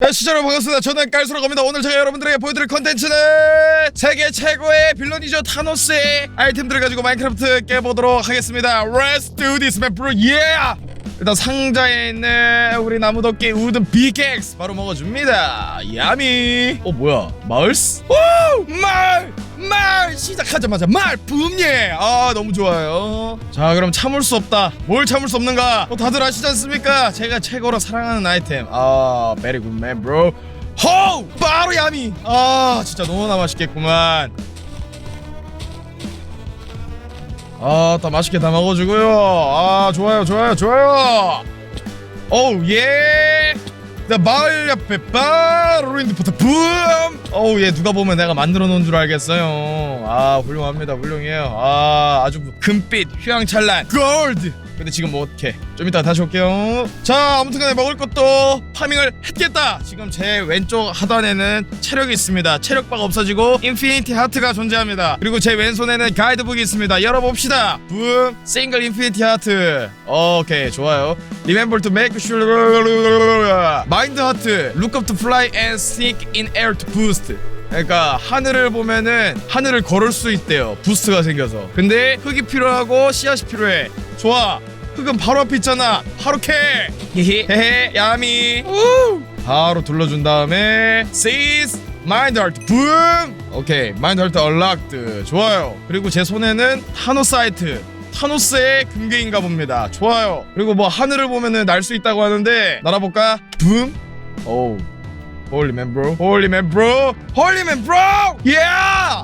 네, 시청자 여러분 반갑습니다. 저는 깔수라고 합니다. 오늘 제가 여러분들에게 보여드릴 컨텐츠는 세계 최고의 빌런이죠 타노스의 아이템들을 가지고 마인크래프트 깨보도록 하겠습니다. Let's do this, man, bro. Yeah! 일단 상자에 있는 우리 나무도끼 우든 빅엑스 바로 먹어줍니다. 야미. 어 뭐야? 마을스? 오! 말! 말! 시작하자마자 말! 붐예! 아 너무 좋아요. 자 그럼 참을 수 없다. 뭘 참을 수 없는가? 어, 다들 아시지 않습니까? 제가 최고로 사랑하는 아이템. 아 베리 굿맨 브로. 호! 바로 야미! 아 진짜 너무나 맛있겠구만. 아, 다 맛있게 다 먹어주고요. 아, 좋아요, 좋아요, 좋아요. 오우, 예. 나 마을 옆에 바로 인드포터 붐. 오우, 예, 누가 보면 내가 만들어 놓은 줄 알겠어요. 아, 훌륭합니다, 훌륭해요. 아, 아주 금빛, 휘황찬란, 골드. 근데 지금 뭐 어떻게? 좀 이따 다시 올게요. 자, 아무튼간에 먹을 것도 파밍을 했겠다. 지금 제 왼쪽 하단에는 체력이 있습니다. 체력바가 없어지고 인피니티 하트가 존재합니다. 그리고 제 왼손에는 가이드북이 있습니다. 열어봅시다. 붐, 싱글 인피니티 하트. 오케이, 좋아요. Remember to make sure 마인드 하트. Look up to fly and sneak in air to boost. 그러니까 하늘을 보면은 하늘을 걸을 수 있대요. 부스트가 생겨서. 근데 흙이 필요하고 씨앗이 필요해. 좋아. 흙은 바로 앞에 있잖아. 바로 캐. 히히. 헤헤. 야미. 우. 바로 둘러준 다음에 seize 마인드 하트 붐. 오케이. 마인드 하트 얼락드. 좋아요. 그리고 제 손에는 타노 사이트. 타노스의 금괴인가 봅니다. 좋아요. 그리고 뭐 하늘을 보면은 날 수 있다고 하는데 날아볼까? 붐. 오우. 홀리맨 브로 홀리맨 브로 홀리맨 브로 예!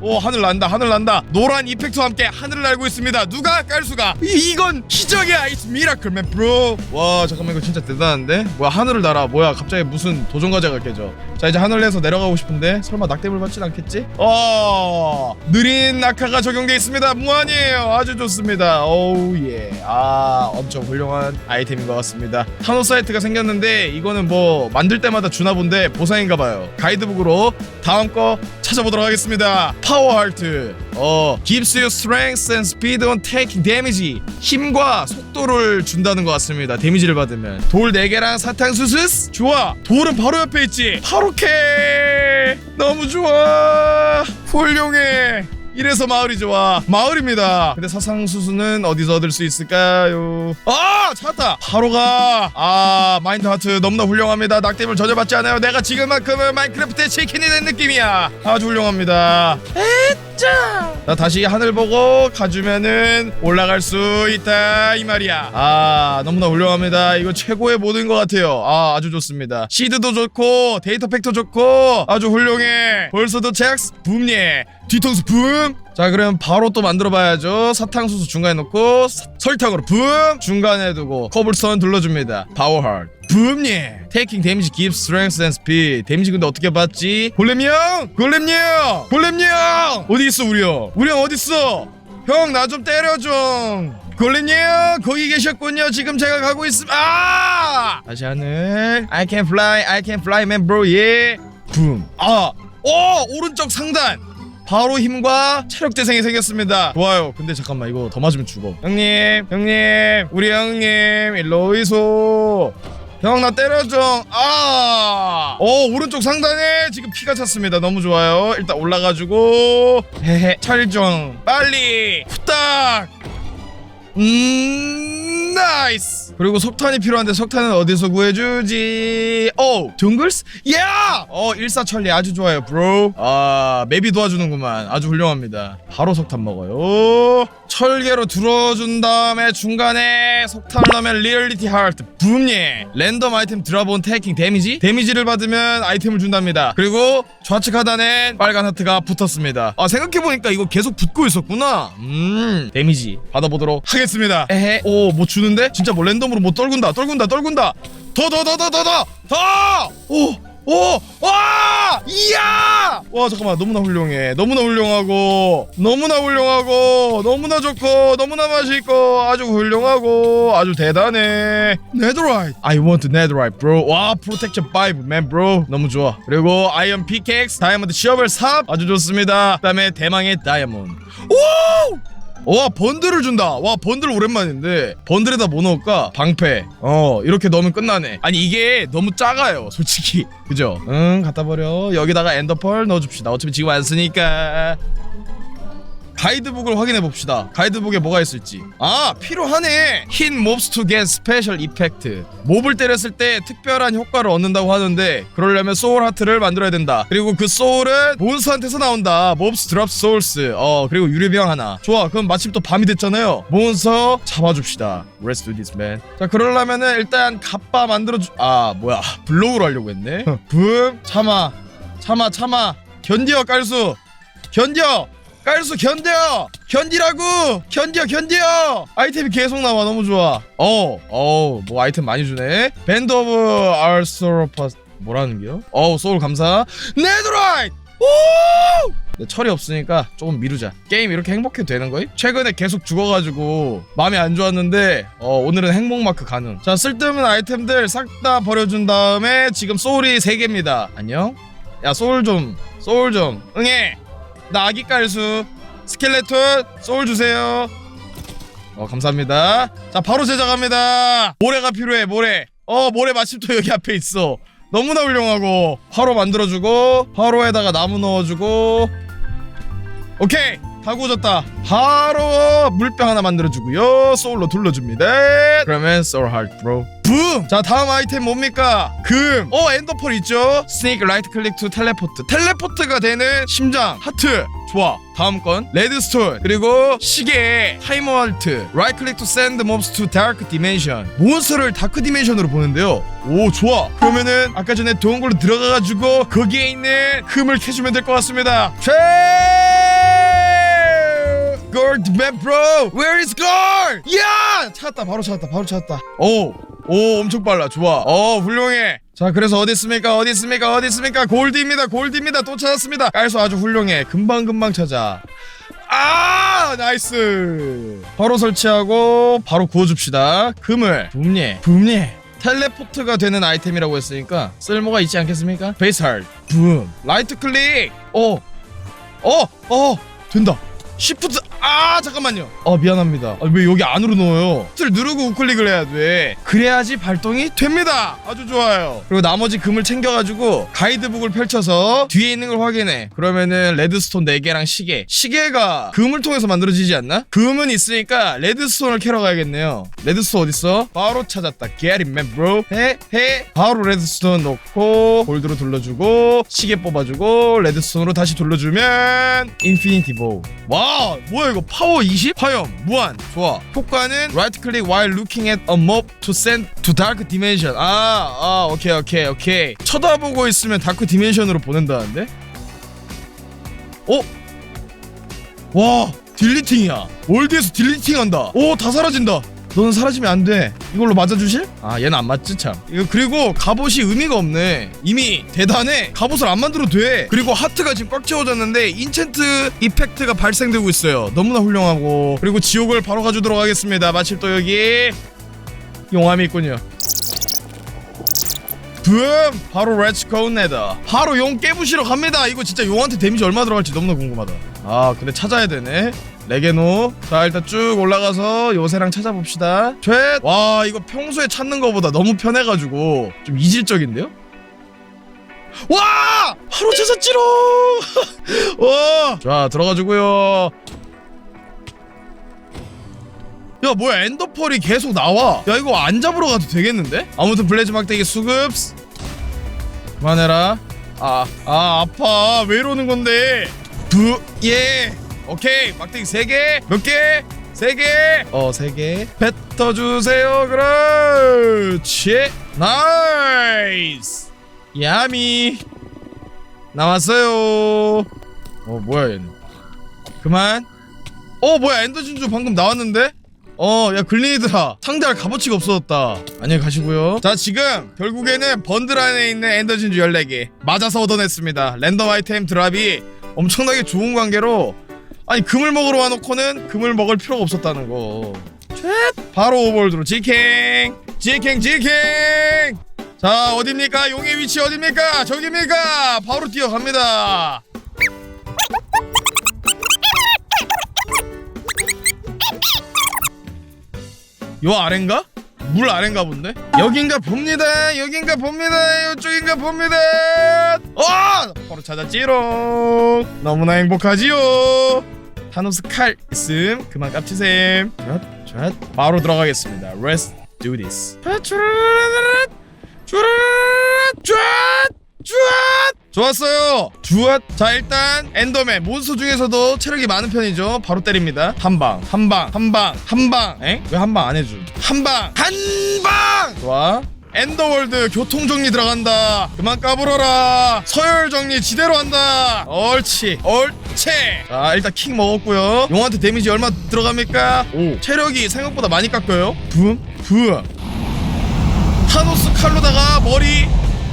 오 하늘 난다 하늘 난다. 노란 이펙트와 함께 하늘을 날고 있습니다. 누가 깔 수가? 이, 이건 기적이야. 이츠 미라클맨 브로 와 잠깐만 이거 진짜 대단한데? 뭐야 하늘을 날아. 뭐야 갑자기 무슨 도전 과제가 깨져. 자 이제 하늘에서 내려가고 싶은데 설마 낙뎀을 받진 않겠지? 어 느린 낙하가 적용돼 있습니다. 무한이에요. 아주 좋습니다. 오우 예아 엄청 훌륭한 아이템인 것 같습니다. 타노 사이트가 생겼는데 이거는 뭐 만들 때마다 주나 본데 보상 인가 봐요. 가이드북으로 다음 거 찾아보도록 하겠습니다. 파워 할트 어 gives you strength and speed on taking damage. 힘과 속도를 준다는 것 같습니다. 데미지를 받으면. 돌 4개랑 사탕수수? 좋아. 돌은 바로 옆에 있지. 바로 캐! 너무 좋아. 훌륭해 이래서 마을이 좋아. 마을입니다. 근데 사상수수는 어디서 얻을 수 있을까요? 아 찾았다. 바로 가 아 마인드 하트 너무나 훌륭합니다. 낙뎀을 전혀 받지 않아요. 내가 지금만큼은 마인크래프트의 치킨이 된 느낌이야. 아주 훌륭합니다. 에 짜나 다시 하늘 보고 가주면은 올라갈 수 있다 이 말이야. 아 너무나 훌륭합니다. 이거 최고의 모든 것 같아요. 아 아주 좋습니다. 시드도 좋고 데이터 팩도 좋고 아주 훌륭해. 벌써도 잭스 붐예. 뒤통수 붐. 자 그럼 바로 또 만들어 봐야죠. 사탕수수 중간에 놓고 사- 설탕으로 붐 중간에 두고 커블스톤 둘러줍니다. 파워하드 붐예. Taking damage gives strength and speed. 데미지 근데 어떻게 받지? 골렘 형, 골렘 형, 골렘 형 어디 있어 우리 형? 우리 형 어디 있어? 형 나 좀 때려 좀. 골렘 형 거기 계셨군요. 지금 제가 가고 있음. 아! 다시 하늘. I can fly, I can fly, man, bro. 예. 붐. 아, 오 오른쪽 상단. 바로 힘과 체력 재생이 생겼습니다. 좋아요. 근데 잠깐만 이거 더 맞으면 죽어. 형님, 형님, 우리 형님 일로 오이소. 형 나 때려줘. 아, 오 오른쪽 상단에 지금 피가 찼습니다. 너무 좋아요. 일단 올라가지고 헤헤 철정 빨리 후딱. 음 나이스. 그리고 석탄이 필요한데 석탄은 어디서 구해주지? 오 정글스? 야! 어 일사천리 아주 좋아요 브로 아 맵이 도와주는구만. 아주 훌륭합니다. 바로 석탄 먹어요. 철개로 들어준 다음에 중간에 석탄을 넣으면 리얼리티 하트. 붐예. 랜덤 아이템 드랍온 테이킹 데미지? 데미지를 받으면 아이템을 준답니다. 그리고 좌측 하단에 빨간 하트가 붙었습니다. 아 생각해보니까 이거 계속 붙고 있었구나. 음 데미지 받아보도록 하겠습니다 에헤 오 뭐 주는데? 진짜 뭐 랜덤으로 뭐 떨군다 떨군다 떨군다. 더더 더 더 더 더 오 오! 와! 이야! 와 잠깐만. 너무나 훌륭해. 너무나 훌륭하고 너무나 훌륭하고 너무나 좋고 너무나 맛있고 아주 훌륭하고 아주 대단해. 네더라이트 I want 네더라이트 bro. 와 프로텍션 5 man bro. 너무 좋아. 그리고 아이언 피케엑스 다이아몬드 시어벨 삽 아주 좋습니다. 그 다음에 대망의 다이아몬드 오! 와 번들을 준다. 와 번들 오랜만인데 번들에다 뭐 넣을까? 방패. 어 이렇게 넣으면 끝나네. 아니 이게 너무 작아요 솔직히. 그죠? 응 갖다 버려. 여기다가 엔더펄 넣어줍시다. 어차피 지금 안 쓰니까 가이드북을 확인해 봅시다. 가이드북에 뭐가 있을지. 아 필요하네. 흰 몹스 to get special effect. 몹을 때렸을 때 특별한 효과를 얻는다고 하는데 그러려면 소울 하트를 만들어야 된다. 그리고 그 소울은 몬스터한테서 나온다. 몹스 드랍 소울스. 어 그리고 유리병 하나. 좋아. 그럼 마침 또 밤이 됐잖아요. 몬스터 잡아줍시다. Let's do this man. 자 그러려면은 일단 갑바 만들어 주. 아 뭐야 블록으로 하려고 했네. 붐 참아 참아 참아 견디어 깔수 견뎌 깔수 견뎌 견디라고. 견뎌 견뎌. 아이템이 계속 나와. 너무 좋아. 어어뭐 아이템 많이 주네. 밴드 오브 알소로파스 뭐라는 게요? 어우 소울 감사. 네드라이트 오! 근데 철이 없으니까 조금 미루자. 게임 이렇게 행복해도 되는 거임? 최근에 계속 죽어가지고 마음이 안 좋았는데 어, 오늘은 행복 마크 가능. 자 쓸데없는 아이템들 싹 다 버려준 다음에 지금 소울이 3개입니다. 안녕? 야 소울 좀 소울 좀. 응해 나 아기 깔수. 스켈레톤 소울 주세요. 어 감사합니다. 자 바로 제작합니다. 모래가 필요해 모래. 어 모래 마침 또 여기 앞에 있어. 너무나 훌륭하고. 화로 만들어주고 화로에다가 나무 넣어주고. 오케이 다 구워졌다. 바로 물병 하나 만들어주고요. 소울로 둘러줍니다. 그러면 소울 하트 브로 붐! 자 다음 아이템 뭡니까? 금! 어 엔더펄 있죠? 스네이크 라이트 클릭 투 텔레포트 텔레포트가 되는 심장 하트. 좋아. 다음 건 레드스톤. 그리고 시계 타이머 할트. 라이트 클릭 투 샌드 몹스 투 다크 디멘션 몬스터를 다크 디멘션으로 보는데요. 오 좋아. 그러면은 아까 전에 걸로 들어가가지고 거기에 있는 금을 캐주면 될 것 같습니다. 최 골드맨 브로 Where is gold? 야 찾았다 바로 찾았다 바로 찾았다. 오오 엄청 빨라. 좋아. 어 훌륭해. 자 그래서 어디 있습니까? 어디 있습니까? 어디 있습니까? 골드입니다 골드입니다. 또 찾았습니다. 깔수 아주 훌륭해. 금방금방 찾아. 아 나이스. 바로 설치하고 바로 구워줍시다. 금을. 붐예. 붐예. 텔레포트가 되는 아이템이라고 했으니까 쓸모가 있지 않겠습니까? 베이스 할 붐. 라이트 클릭. 어 어, 어, 된다. 시프트, 아, 잠깐만요. 어, 미안합니다. 아, 왜 여기 안으로 넣어요? 시프트를 누르고 우클릭을 해야 돼. 그래야지 발동이 됩니다. 아주 좋아요. 그리고 나머지 금을 챙겨가지고 가이드북을 펼쳐서 뒤에 있는 걸 확인해. 그러면은 레드스톤 4개랑 시계. 시계가 금을 통해서 만들어지지 않나? 금은 있으니까 레드스톤을 캐러 가야겠네요. 레드스톤 어딨어? 바로 찾았다. Get it, man, bro. 해, 해. 바로 레드스톤 넣고, 골드로 돌려주고, 시계 뽑아주고, 레드스톤으로 다시 돌려주면, 인피니티 보우. 와, 뭐야 이거 파워 20? 화염, 무한. 좋아. 효과는 right click while looking at a mob to send to dark dimension. 아, 아, 오케이, 오케이, 오케이. 쳐다보고 있으면 다크 디멘션으로 보낸다는데? 어? 와, 딜리팅이야. 월드에서 딜리팅한다. 오, 다 사라진다. 너는 사라지면 안 돼. 이걸로 맞아주실? 아, 얘는 안 맞지 참. 이거 그리고 갑옷이 의미가 없네. 이미 대단해. 갑옷을 안 만들어도 돼. 그리고 하트가 지금 꽉 채워졌는데 인챈트 이펙트가 발생되고 있어요. 너무나 훌륭하고. 그리고 지옥을 바로 가주도록 하겠습니다. 마침 또 여기 용암이 있군요. 붐! 바로 렛츠 고 네더 바로 용 깨부시러 갑니다 이거 진짜 용한테 데미지 얼마 들어갈지 너무나 궁금하다 아 근데 찾아야 되네 레게노 자 일단 쭉 올라가서 요새랑 찾아봅시다 촤와 이거 평소에 찾는 거보다 너무 편해가지고 좀 이질적인데요? 와! 바로 찾았지롱! 와! 자 들어가지고요 야 뭐야 엔더펄이 계속 나와 야 이거 안 잡으러 가도 되겠는데? 아무튼 블레즈 막대기 수급스 그만해라 아, 아 아파 왜 이러는 건데 부예 오케이 막대기 3개 몇 개? 3개 어 3개 뱉어주세요 그렇지 나이스 야미 나왔어요 어 뭐야 얘는 그만 어 뭐야 엔더 진주 방금 나왔는데? 어, 야, 글리니드라. 상대할 값어치가 없어졌다. 안녕히 가시고요. 자, 지금, 결국에는 번들 안에 있는 엔더 진주 14개. 맞아서 얻어냈습니다. 랜덤 아이템 드랍이 엄청나게 좋은 관계로, 아니, 금을 먹으러 와놓고는 금을 먹을 필요가 없었다는 거. 촤! 바로 오버월드로 지캥! 지캥, 지캥! 자, 어딥니까? 용의 위치 어딥니까? 저깁니까? 바로 뛰어갑니다. 요 아래인가? 물 아래인가 본데? 여긴가 봅니다 여긴가 봅니다 이쪽인가 봅니다 어! 바로 찾았지롱 너무나 행복하지요 타노스 칼 있음. 그만 깝치셈. 촤, 촤. 바로 들어가겠습니다. Let's do this. 쭈르르르르, 쭈앗 쭈앗 좋았어요. 쭈앗 자 일단 엔더맨. 몬스터 중에서도 체력이 많은 편이죠. 바로 때립니다. 한 방 한 방 한 방 한 방. 엥? 왜 한 방 안 해줘 한 방 한 방! 좋아 엔더월드 교통정리 들어간다 그만 까불어라 서열정리 지대로 한다 옳지 옳지 자 일단 킥 먹었고요 용한테 데미지 얼마 들어갑니까? 오 체력이 생각보다 많이 깎여요 붐붐 타노스 칼로다가 머리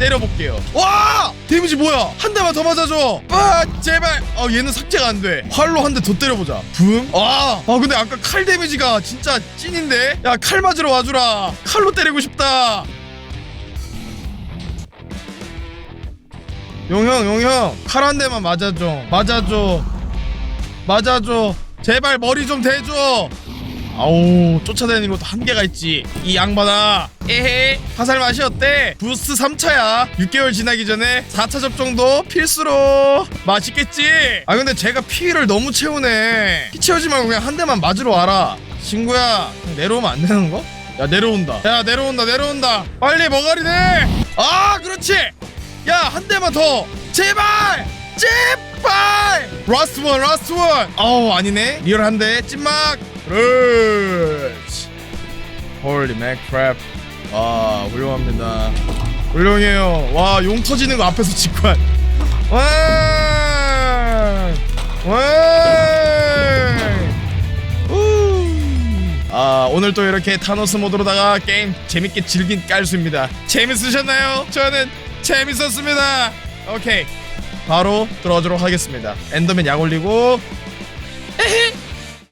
때려볼게요. 와! 데미지 뭐야? 한 대만 더 맞아줘. 아, 제발. 아, 얘는 삭제가 안 돼. 활로 한 대 더 때려보자. 붐. 아, 아, 근데 아까 칼 데미지가 진짜 찐인데? 야, 칼 맞으러 와주라. 칼로 때리고 싶다. 용형, 용형. 칼 한 대만 맞아줘. 맞아줘. 맞아줘. 제발 머리 좀 대줘. 아우 쫓아다니는 것도 한계가 있지 이 양반아 에헤 화살 맛이 어때? 부스트 3차야 6개월 지나기 전에 4차 접종도 필수로 맛있겠지? 아 근데 제가 피를 너무 채우네 피 채우지 말고 그냥 한 대만 맞으러 와라 친구야 내려오면 안 되는 거? 야 내려온다 야 내려온다 내려온다 빨리 머가리 내아 그렇지 야 한 대만 더. 제발! 제발! 라스트 원 라스트 원. 아우 아니네. 리얼 한대. 찐막. 그렇지. 홀리 맥크랩 아 훌륭합니다. 훌륭해요. 와 용 터지는 거 앞에서 직관 와아 오늘 또 이렇게 타노스 모드로다가 게임 재밌게 즐긴 깔수입니다. 재밌으셨나요? 저는 재밌었습니다. 오케이. 바로 들어가도록 하겠습니다. 엔더맨 약 올리고. 에헤.